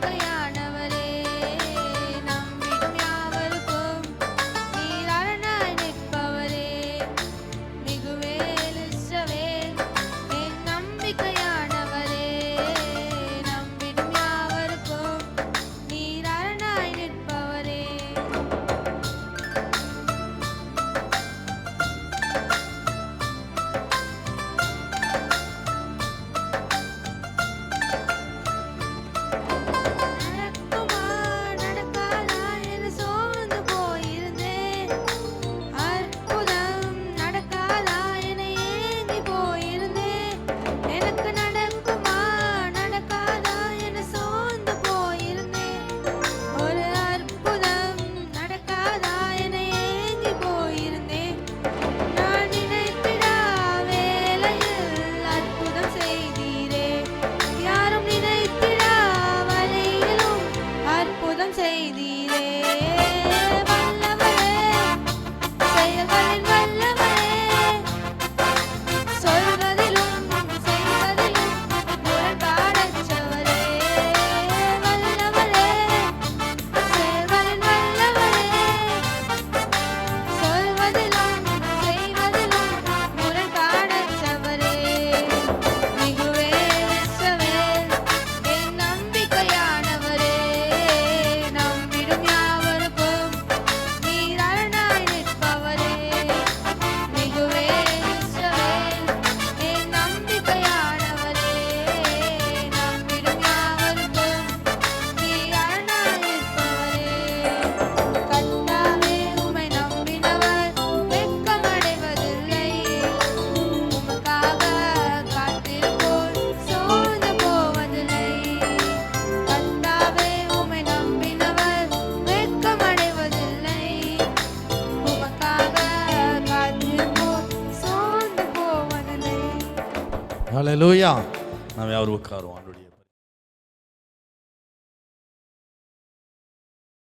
对呀。சோர்ந்து போவதில்லை ஹalleluya நாம் யார் உட்காருவோம் அவருடைய